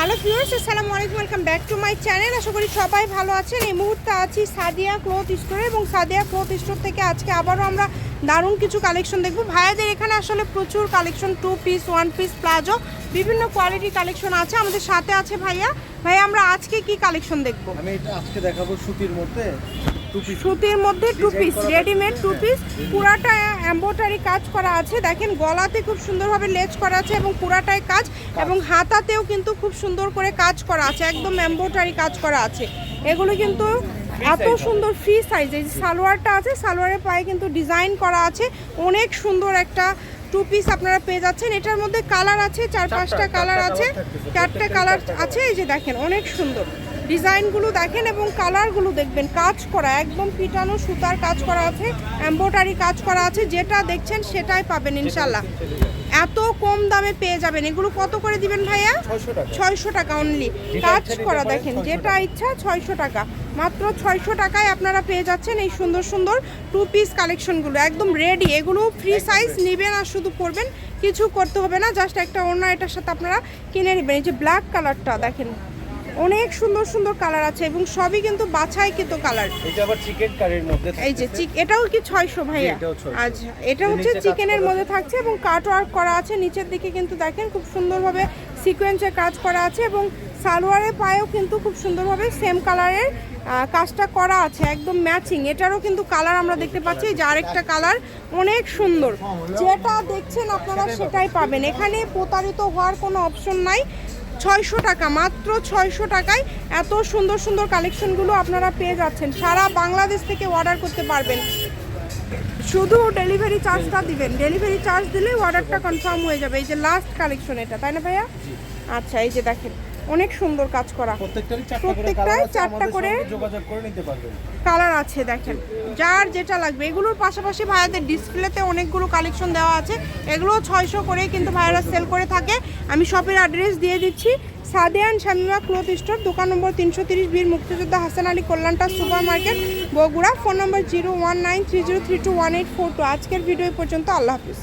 Hello viewers, আসসালামু আলাইকুম, welcome back to my channel. আশা করি সবাই ভালো আছেন। এই মুহূর্তে আছি সাদিয়া ক্লোথ স্টোরে এবং সাদিয়া ক্লোথ স্টোর থেকে আজকে আবারও আমরা দারুণ কিছু কালেকশন দেখব। ভাইয়াদের এখানে আসলে প্রচুর collection two piece one piece palazzo বিভিন্ন কোয়ালিটি কালেকশন আছে। আমাদের সাথে আছে ভাইয়া। ভাইয়া আমরা আজকে কি কালেকশন দেখব? আমি এটা আজকে দেখাবো সুতির মধ্যে টু পিস সুতির মধ্যে two piece readymade two piece পুরাটা এম্বোটারি কাজ করা আছে। দেখেন গলাতে খুব সুন্দরভাবে লেজ করা আছে এবং পুরাটায় কাজ। এবং হাতাতেও কিন্তু খুব সুন্দর করে কাজ করা আছে। একদম এম্বোটারি কাজ করা আছে। এগুলো কিন্তু এত সুন্দর ফ্রি সাইজ এই যে সালোয়ারটা আছে সালোয়ারের পায়ে কিন্তু ডিজাইন করা আছে। অনেক সুন্দর একটা টু পিস আপনারা পেয়ে যাচ্ছেন। এটার মধ্যে কালার আছে চার পাঁচটা কালার আছে চারটে কালার আছে এই যে দেখেন অনেক সুন্দর। ডিজাইনগুলো দেখেন এবং কালারগুলো দেখবেন কাজ করা একদম পিটানো সুতার কাজ করা আছে এম্বোটারি কাজ করা আছে যেটা দেখছেন সেটাই পাবেন ইনশাল্লাহ। এত কম দামে পেয়ে যাবেন। এগুলো কত করে দিবেন ভাইয়া? ছয়শো টাকা। অনলি কাজ করা দেখেন যেটা ইচ্ছা ছয়শো টাকা। মাত্র ছয়শো টাকায় আপনারা পেয়ে যাচ্ছেন এই সুন্দর সুন্দর টু পিস কালেকশনগুলো একদম রেডি এগুলো ফ্রি সাইজ নেবেন আর শুধু পরবেন কিছু করতে হবে না জাস্ট একটা অন্য এটার সাথে আপনারা কিনে নেবেন। এই যে ব্ল্যাক কালারটা দেখেন অনেক সুন্দর সুন্দর কালার আছে এবং সবই কিন্তু বাছাই কিন্তু কালার এটা আবার চিকেন কারির মধ্যে এই যে। চিক এটাও কি ছয়শো ভাইয়া? আচ্ছা এটা হচ্ছে চিকেনের মধ্যে থাকছে এবং কাট ওয়ার্ক করা আছে নিচের দিকে কিন্তু দেখেন খুব সুন্দরভাবে সিকোয়েন্সে কাজ করা আছে এবং সালোয়ারের পায়েও কিন্তু খুব সুন্দরভাবে সেম কালারের কাজটা করা আছে, একদম ম্যাচিং এটারও কিন্তু কালার আমরা দেখতে পাচ্ছি যে আরেকটা কালার অনেক সুন্দর। যেটা দেখছেন আপনারা সেটাই পাবেন। এখানে প্রতারিত হওয়ার কোনো অপশন নাই। ছয়শো টাকা, মাত্র ছয়শো টাকায় এত সুন্দর সুন্দর কালেকশনগুলো আপনারা পেয়ে যাচ্ছেন। সারা বাংলাদেশ থেকে অর্ডার করতে পারবেন। শুধু ডেলিভারি চার্জটা দিবেন। ডেলিভারি চার্জ দিলে অর্ডারটা কনফার্ম হয়ে যাবে। এই যে লাস্ট কালেকশন এটা তাই না ভাইয়া? আচ্ছা এই যে দেখেন অনেক সুন্দর কাজ করা। প্রত্যেকটারই চারটা করে কালার আছে দেখেন। যার যেটা লাগবে এগুলোর পাশাপাশি ভাইয়াদের ডিসপ্লেতে অনেকগুলো কালেকশন দেওয়া আছে। এগুলো ছয়শো করে কিন্তু ভাইয়ারা সেল করে থাকে। আমি শপের অ্যাড্রেস দিয়ে দিচ্ছি। সাদিয়ান শামিমা ক্লোথ স্টোর, দোকান নম্বর তিনশো তিরিশ বীর মুক্তিযোদ্ধা Hasan Ali কল্যাণটা super market, Bogura, phone number zero one nine three zero three two one eight four two. আজকের ভিডিও পর্যন্ত, আল্লাহ হাফিজ।